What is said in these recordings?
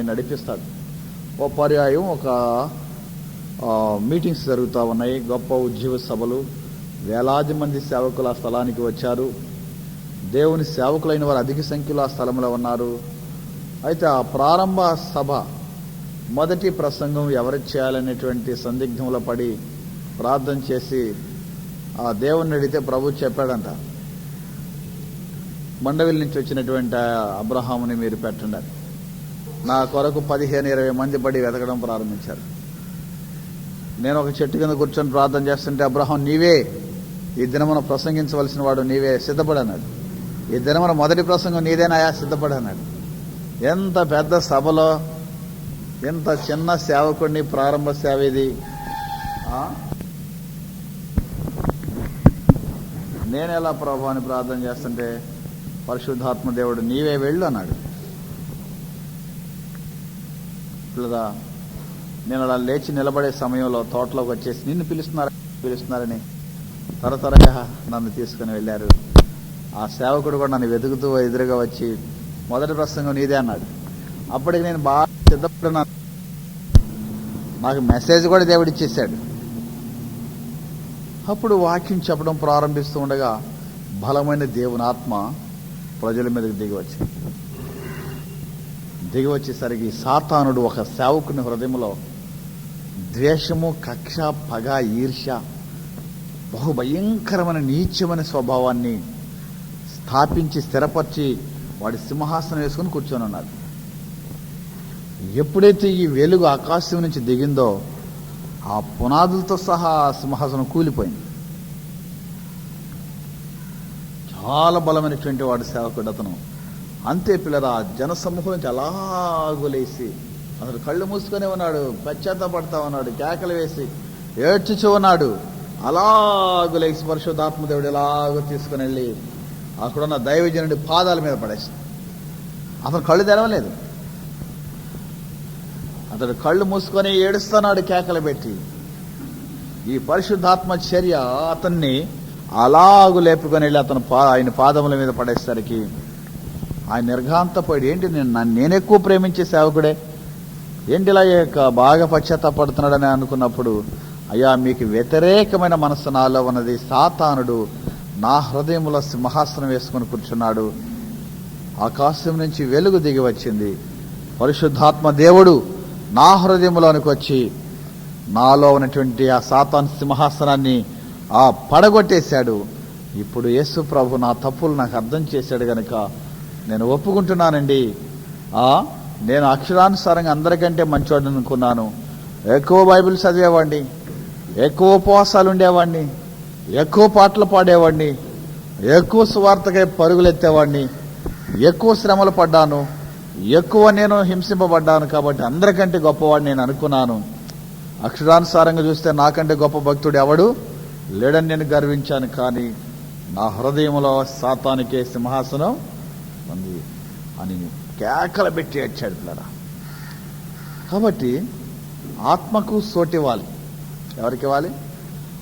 మనల్ని నడిపిస్తాడు ఓ పర్యాయం ఒక మీటింగ్స్ జరుగుతూ ఉన్నాయి. గొప్ప ఉద్యోగ సభలు. వేలాది మంది సేవకులు ఆ స్థలానికి వచ్చారు. దేవుని సేవకులైన వారు అధిక సంఖ్యలో ఆ స్థలంలో ఉన్నారు. అయితే ఆ ప్రారంభ సభ మొదటి ప్రసంగం ఎవరు చేయాలనేటువంటి సందిగ్ధంలో పడి ప్రార్థన చేసి ఆ దేవుణ్ణి అడిగితే ప్రభు చెప్పాడంట. మండవిల్ నుంచి వచ్చినటువంటి అబ్రహాముని మీరు పెట్టండి నా కొరకు పదిహేను ఇరవై మంది పడి వెతకడం ప్రారంభించారు. నేను ఒక చెట్టు కింద కూర్చొని ప్రార్థన చేస్తుంటే అబ్రహం నీవే ఈ దినమున ప్రసంగించవలసిన వాడు నీవే సిద్ధపడన్నాడు ఈ దినమున మొదటి ప్రసంగం నీదేనాయా సిద్ధపడన్నాడు ఎంత పెద్ద సభలో ఎంత చిన్న సేవకుడిని ప్రారంభ సేవ ఇది? ఆ? నేను ఎలా ప్రభావాన్ని ప్రార్థన చేస్తుంటే పరిశుద్ధాత్మ దేవుడు నీవే వెళ్ళు అన్నాడు. పిల్లదా నేను అలా లేచి నిలబడే సమయంలో తోటలోకి వచ్చేసి నిన్ను పిలుస్తున్నారు? పిలుస్తున్నారని తరతరగా నన్ను తీసుకుని వెళ్ళారు. ఆ సేవకుడు కూడా నన్ను వెతుకుతూ ఎదురుగా వచ్చి మొదటి ప్రసంగం నీదే అన్నాడు. అప్పటికి నేను బాగా సిద్ధపడినాను నాకు మెసేజ్ కూడా దేవుడు ఇచ్చేసాడు అప్పుడు వాక్యం చెప్పడం ప్రారంభిస్తూ ఉండగా బలమైన దేవుని ఆత్మ ప్రజల మీదకి దిగి వచ్చింది. దిగి వచ్చేసరికి సాతానుడు ఒక సేవకుని హృదయంలో ద్వేషము కక్ష పగ ఈర్ష్య బహు భయంకరమైన నీచమైన స్వభావాన్ని స్థాపించి స్థిరపరిచి వాడి సింహాసనం వేసుకుని కూర్చొని ఉన్నాడు. ఎప్పుడైతే ఈ వెలుగు ఆకాశం నుంచి దిగిందో ఆ పునాదులతో సహా ఆ సింహాసనం కూలిపోయింది. చాలా బలమైనటువంటి వాడు సేవకుడు అతను. అంతే పిల్లరా జన సమూహం నుంచి అలాగులేసి అతడు కళ్ళు మూసుకొని ఉన్నాడు పశ్చాత్తపడతా ఉన్నాడు కేకలు వేసి ఏడ్చుచు ఉన్నాడు. అలాగులేసి పరిశుద్ధాత్మ దేవుడు ఎలాగో తీసుకుని వెళ్ళి అక్కడున్న దైవజనుడి పాదాల మీద పడేసి అతను కళ్ళు తెరవలేదు. అతడు కళ్ళు మూసుకొని ఏడుస్తున్నాడు కేకలు పెట్టి. ఈ పరిశుద్ధాత్మ చర్య అతన్ని అలాగు లేపుకొని వెళ్ళి అతను పా ఆయన పాదముల మీద పడేసరికి ఆయన నిర్ఘాంతపోయాడు ఏంటి నేను నన్ను నేను ఎక్కువ ప్రేమించే సేవకుడే? ఏంటి ఇలా ఇక బాగా పశ్చాత్తాపడుతున్నాడని అనుకున్నప్పుడు అయ్యా మీకు వ్యతిరేకమైన మనస్సు నాలో ఉన్నది సాతానుడు. నా హృదయములో సింహాసనం వేసుకొని కూర్చున్నాడు. ఆకాశం నుంచి వెలుగు దిగి వచ్చింది. పరిశుద్ధాత్మ దేవుడు నా హృదయంలోనికి వచ్చి నాలో ఉన్నటువంటి ఆ సాతాన్ సింహాసనాన్ని ఆ పడగొట్టేశాడు. ఇప్పుడు యేసు ప్రభు నా తప్పులు నాకు అర్థం చేశాడు కనుక నేను ఒప్పుకుంటున్నానండి. నేను అక్షరానుసారంగా అందరికంటే మంచివాడిని అనుకున్నాను. ఎక్కువ బైబిల్ చదివేవాడిని. ఎక్కువ ఉపవాసాలు ఉండేవాడిని. ఎక్కువ పాటలు పాడేవాడిని. ఎక్కువ సువార్తకై పరుగులెత్తేవాడిని. ఎక్కువ శ్రమలు పడ్డాను. ఎక్కువ నేను హింసింపబడ్డాను కాబట్టి అందరికంటే గొప్పవాడిని నేను అనుకున్నాను. అక్షరానుసారంగా చూస్తే నాకంటే గొప్ప భక్తుడు ఎవడు? లేడని నేను గర్వించాను కానీ నా హృదయంలో సాతానికే సింహాసనం ఉంది అని కేకలు పెట్టి ఏడ్చాడు పిల్లరా. కాబట్టి ఆత్మకు చోటివ్వాలి ఎవరికి ఇవ్వాలి?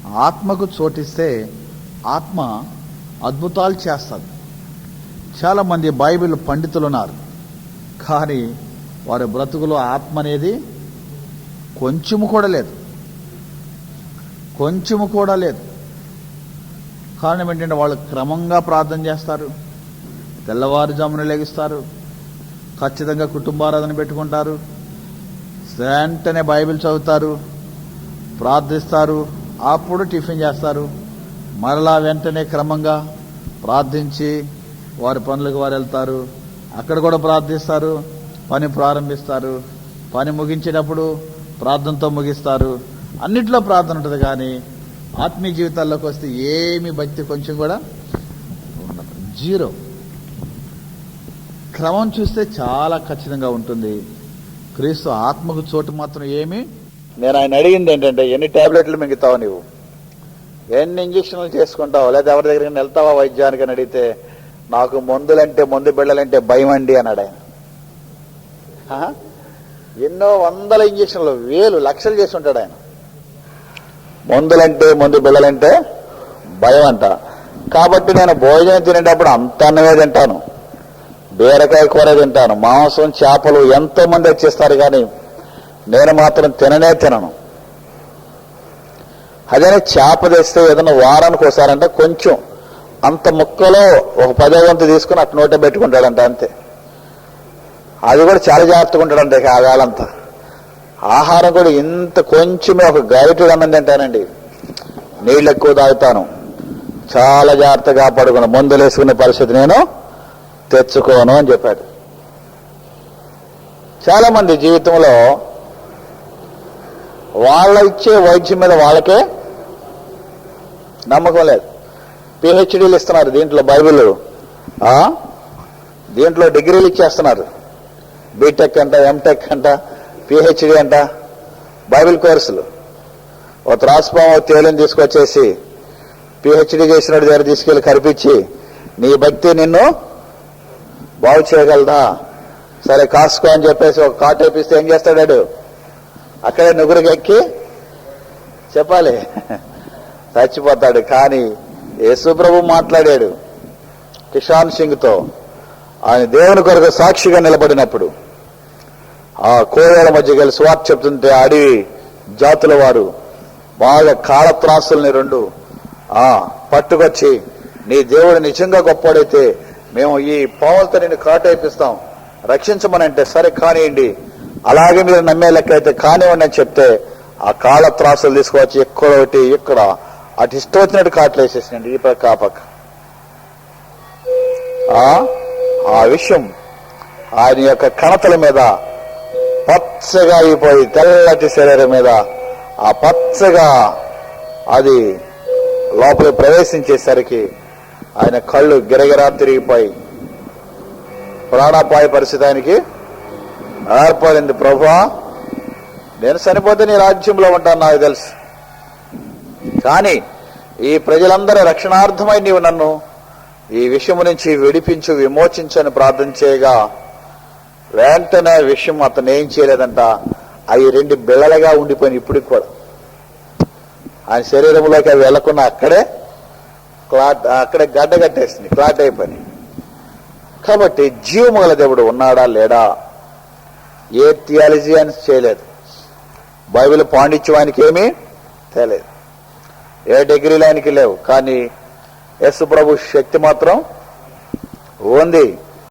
ఆత్మకు చోటిస్తే ఆత్మ అద్భుతాలు చేస్తుంది. చాలామంది బైబిల్ పండితులు ఉన్నారు. కానీ వారి బ్రతుకులో ఆత్మ అనేది కొంచెము కూడా లేదు. కొంచెము కూడా లేదు. కారణం ఏంటంటే వాళ్ళు క్రమంగా ప్రార్థన చేస్తారు. తెల్లవారుజామున లెగిస్తారు. ఖచ్చితంగా కుటుంబారాధన పెట్టుకుంటారు. వెంటనే బైబిల్ చదువుతారు. ప్రార్థిస్తారు. అప్పుడు టిఫిన్ చేస్తారు. మరలా వెంటనే క్రమంగా ప్రార్థించి వారి పనులకు వారు వెళ్తారు. అక్కడ కూడా ప్రార్థిస్తారు. పని ప్రారంభిస్తారు. పని ముగించేటప్పుడు ప్రార్థనతో ముగిస్తారు. అన్నిట్లో ప్రార్థన ఉంటుంది కానీ ఆత్మీయ జీవితాల్లోకి వస్తే ఏమి భక్తి కొంచెం కూడా ఉండదు. జీరో. క్రమం చూస్తే చాలా ఖచ్చితంగా ఉంటుంది. క్రీస్తు ఆత్మకు చోటు మాత్రం ఏమి? నేను ఆయన అడిగింది ఏంటంటే ఎన్ని టాబ్లెట్లు మింగుతావు నువ్వు ఎన్ని ఇంజక్షన్లు చేసుకుంటావు? లేదా ఎవరి దగ్గరికి వెళ్తావా వైద్యానికి అని అడిగితే నాకు మందులంటే మందు బిళ్ళలంటే భయం అండి అన్నాడు ఆయన. ఎన్నో వందల ఇంజక్షన్లు వేలు లక్షలు చేసి ఉంటాడు ఆయన. మందులంటే మందు బిళ్ళలంటే భయం అంట. కాబట్టి నేను భోజనం తినేటప్పుడు అంత అన్నమే తింటాను. బీరకాయ కూర తింటాను. మాంసం చేపలు ఎంతో మంది వచ్చేస్తారు కానీ నేను మాత్రం తిననే తినను. అదే చేప తెస్తే ఏదైనా వారానికి ఒకసారంటే కొంచెం అంత ముక్కలో ఒక పదో వంతు తీసుకుని అటు నోటే పెట్టుకుంటాడంట అంతే. అది కూడా చాలా జాగ్రత్తగా ఉంటాడంట ఇక ఆ వేళంతా. ఆహారం కూడా ఇంత కొంచెమే ఒక గరిటెడు అన్నం తింటానండి. నీళ్ళు ఎక్కువ తాగుతాను. చాలా జాగ్రత్తగా పడుకున్న మందులు వేసుకునే పరిస్థితి నేను తెచ్చుకోను అని చెప్పాడు. చాలామంది జీవితంలో వాళ్ళ ఇచ్చే వైద్యం మీద వాళ్ళకే నమ్మకం లేదు. పిహెచ్డీలు ఇస్తున్నారు దీంట్లో బైబిల్. దీంట్లో డిగ్రీలు ఇచ్చేస్తున్నారు. బీటెక్ అంట ఎంటెక్ అంట పిహెచ్డి అంట బైబిల్ కోర్సులు. ఒక త్రాసుపాము తేలిని తీసుకొచ్చేసి పిహెచ్డి చేసినట్టు దగ్గర తీసుకెళ్ళి కనిపించి నీ భక్తి నిన్ను బాగు చేయగలదా సరే కాసుకో అని చెప్పేసి ఒక కాటు వేపిస్తే ఏం చేస్తాడాడు అక్కడే నుగురుకి ఎక్కి చెప్పాలి. చచ్చిపోతాడు. కానీ యేసుప్రభు మాట్లాడాడు కిషాన్ సింగ్తో. ఆయన దేవుని కొరకు సాక్షిగా నిలబడినప్పుడు. ఆ కోయల మధ్య కలిసి స్వార్థ చెప్తుంటే అడవి జాతుల వారు బాగా కాళత్రాసుల్ని రెండు ఆ పట్టుకొచ్చి నీ దేవుడు నిజంగా గొప్పడైతే మేము ఈ పావులతో నేను కాటేపిస్తాం. రక్షించమని అంటే సరే కానివ్వండి అలాగే మీరు నమ్మే లెక్క అయితే కానివ్వండి అని చెప్తే ఆ కాళ్ళ త్రాసులు తీసుకువచ్చి ఎక్కడ ఒకటి ఇక్కడ అటు ఇష్టం వచ్చినట్టు కాట్లు వేసేసినండి. ఈ పక్క ఆ పక్క. ఆ? ఆ విషయం ఆయన యొక్క కణతల మీద పచ్చగా అయిపోయి తెల్లటి శరీరం మీద ఆ పచ్చగా అది లోపలికి ప్రవేశించేసరికి ఆయన కళ్ళు గిరగిరా తిరిగిపోయి ప్రాణాపాయ పరిస్థితి ఆయనకి ఏర్పడింది. ప్రభా నేను చనిపోతే నీ రాజ్యంలో ఉంటాను నాకు తెలుసు. కానీ ఈ ప్రజలందరి రక్షణార్థమై నీవు నన్ను ఈ విషయము నుంచి విడిపించు విమోచించని ప్రార్థన చేయగా వెంటనే విషయం అతను ఏం చేయలేదంట. అవి రెండు బిళ్ళలుగా ఉండిపోయిన ఇప్పటికి కూడా. ఆయన శరీరంలోకి అవి వెళ్ళకుండా అక్కడే క్లాట్ అక్కడే గడ్డ కట్టేసింది క్లాట్ అయిపోయి కాబట్టి జీవమగల దేవుడు ఉన్నాడా లేడా? ఏ థియాలజీ అని చేయలేదు. బైబిల్ పాండిత్యానికి ఏమీ తెలియదు. ఏ డిగ్రీలు ఆయనకి లేవు. కానీ యేసు ప్రభు శక్తి మాత్రం ఉంది.